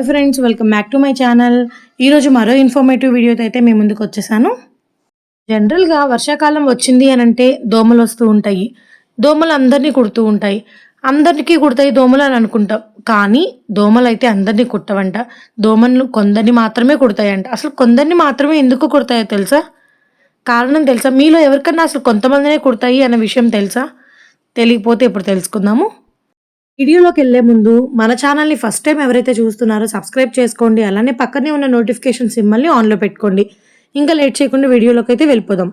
Hi friends welcome back to my channel ఈరోజు మరో informative వీడియోతో అయితే మేము ముందుకు వచ్చేసాను. జనరల్గా వర్షాకాలం వచ్చింది అని అంటే దోమలు వస్తూ ఉంటాయి. దోమలు అందరినీ కుడుతూ ఉంటాయి. అందరికీ కుడతాయి దోమలు అని అనుకుంటాం. కానీ దోమలు అయితే అందరినీ కుట్టవంట. దోమలు కొందరిని మాత్రమే కుడతాయంట. అసలు కొందరిని మాత్రమే ఎందుకు కుడతాయో తెలుసా? కారణం తెలుసా? మీలో ఎవరికన్నా అసలు కొంతమందినే కుడతాయి అన్న విషయం తెలుసా? తెలియకపోతే ఇప్పుడు తెలుసుకుందాము. వీడియోలోకి వెళ్ళే ముందు మన ఛానల్ని ఫస్ట్ టైం ఎవరైతే చూస్తున్నారో సబ్స్క్రైబ్ చేసుకోండి అలానే పక్కనే ఉన్న నోటిఫికేషన్ సిమ్మల్ని ఆన్లో పెట్టుకోండి. ఇంకా లేట్ చేయకుండా వీడియోలోకి అయితే వెళ్ళిపోదాం.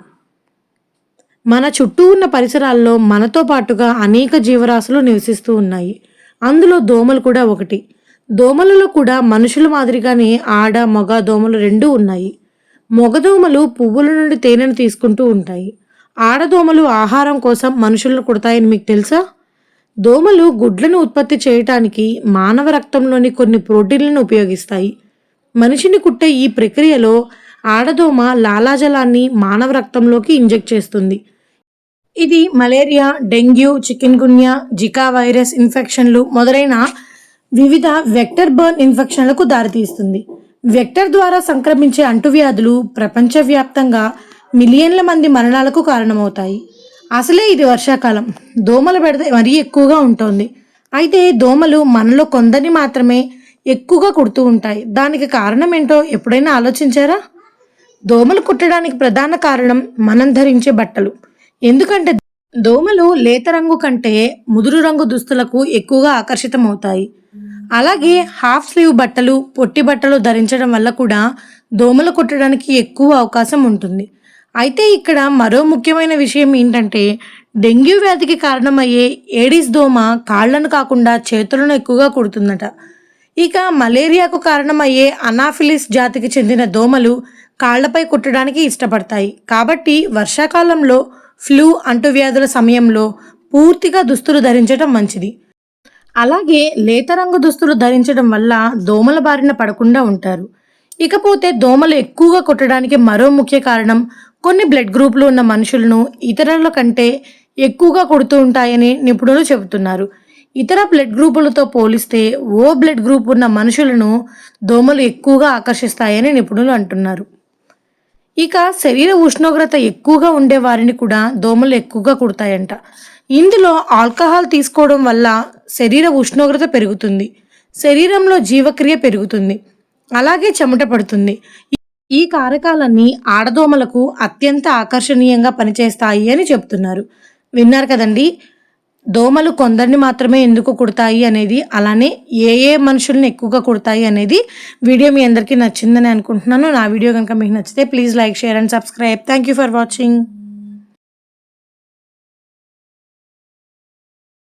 మన చుట్టూ ఉన్న పరిసరాల్లో మనతో పాటుగా అనేక జీవరాశులు నివసిస్తూ ఉన్నాయి. అందులో దోమలు కూడా ఒకటి. దోమలలో కూడా మనుషుల మాదిరిగానే ఆడ మగ దోమలు రెండూ ఉన్నాయి. మొగదోమలు పువ్వుల నుండి తేనెను తీసుకుంటూ ఉంటాయి. ఆడదోమలు ఆహారం కోసం మనుషులను కుడతాయని మీకు తెలుసా? దోమలు గుడ్లను ఉత్పత్తి చేయటానికి మానవ రక్తంలోని కొన్ని ప్రోటీన్లను ఉపయోగిస్తాయి. మనిషిని కుట్టే ఈ ప్రక్రియలో ఆడదోమ లాలాజలాన్ని మానవ రక్తంలోకి ఇంజెక్ట్ చేస్తుంది. ఇది malaria dengue chikungunya Zika virus ఇన్ఫెక్షన్లు మొదలైన వివిధ వెక్టర్ బర్న్ ఇన్ఫెక్షన్లకు దారితీస్తుంది. వెక్టర్ ద్వారా సంక్రమించే అంటువ్యాధులు ప్రపంచవ్యాప్తంగా మిలియన్ల మంది మరణాలకు కారణమవుతాయి. అసలే ఇది వర్షాకాలం. దోమలు పెడితే మరీ ఎక్కువగా ఉంటుంది. అయితే దోమలు మనలో కొందరిని మాత్రమే ఎక్కువగా కుడుతూ ఉంటాయి. దానికి కారణం ఏంటో ఎప్పుడైనా ఆలోచించారా? దోమలు కుట్టడానికి ప్రధాన కారణం మనం ధరించే బట్టలు. ఎందుకంటే దోమలు లేత రంగు కంటే ముదురు రంగు దుస్తులకు ఎక్కువగా ఆకర్షితమవుతాయి. అలాగే హాఫ్ స్లీవ్ బట్టలు పొట్టి బట్టలు ధరించడం వల్ల కూడా దోమలు కుట్టడానికి ఎక్కువ అవకాశం ఉంటుంది. అయితే ఇక్కడ మరో ముఖ్యమైన విషయం ఏంటంటే డెంగ్యూ వ్యాధికి కారణమయ్యే ఏడిస్ దోమ కాళ్ళను కాకుండా చేతులను ఎక్కువగా కుడుతుందట. ఇక మలేరియాకు కారణమయ్యే అనాఫిలిస్ జాతికి చెందిన దోమలు కాళ్ళపై కుట్టడానికి ఇష్టపడతాయి. కాబట్టి వర్షాకాలంలో ఫ్లూ అంటువ్యాధుల సమయంలో పూర్తిగా దుస్తులు ధరించడం మంచిది. అలాగే లేత రంగు దుస్తులు ధరించడం వల్ల దోమల బారిన పడకుండా ఉంటారు. ఇకపోతే దోమలు ఎక్కువగా కుట్టడానికి మరో ముఖ్య కారణం కొన్ని బ్లడ్ గ్రూపులు ఉన్న మనుషులను ఇతరుల కంటే ఎక్కువగా కొడుతూ ఉంటాయని నిపుణులు చెబుతున్నారు. ఇతర బ్లడ్ గ్రూపులతో పోలిస్తే ఓ బ్లడ్ గ్రూప్ ఉన్న మనుషులను దోమలు ఎక్కువగా ఆకర్షిస్తాయని నిపుణులు అంటున్నారు. ఇక శరీర ఉష్ణోగ్రత ఎక్కువగా ఉండే వారిని కూడా దోమలు ఎక్కువగా కుడతాయంట. ఇందులో ఆల్కహాల్ తీసుకోవడం వల్ల శరీర ఉష్ణోగ్రత పెరుగుతుంది. శరీరంలో జీవక్రియ పెరుగుతుంది. అలాగే చెమట పడుతుంది. ఈ కారకాలన్నీ ఆడదోమలకు అత్యంత ఆకర్షణీయంగా పనిచేస్తాయి అని చెప్తున్నారు. విన్నారు కదండి? దోమలు కొందరిని మాత్రమే ఎందుకు కుడతాయి అనేది అలానే ఏ ఏ మనుషుల్ని ఎక్కువగా కుడతాయి అనేది వీడియో మీ అందరికీ నచ్చిందని అనుకుంటున్నాను. నా వీడియో కనుక మీకు నచ్చితే please like share and subscribe. Thank you for watching.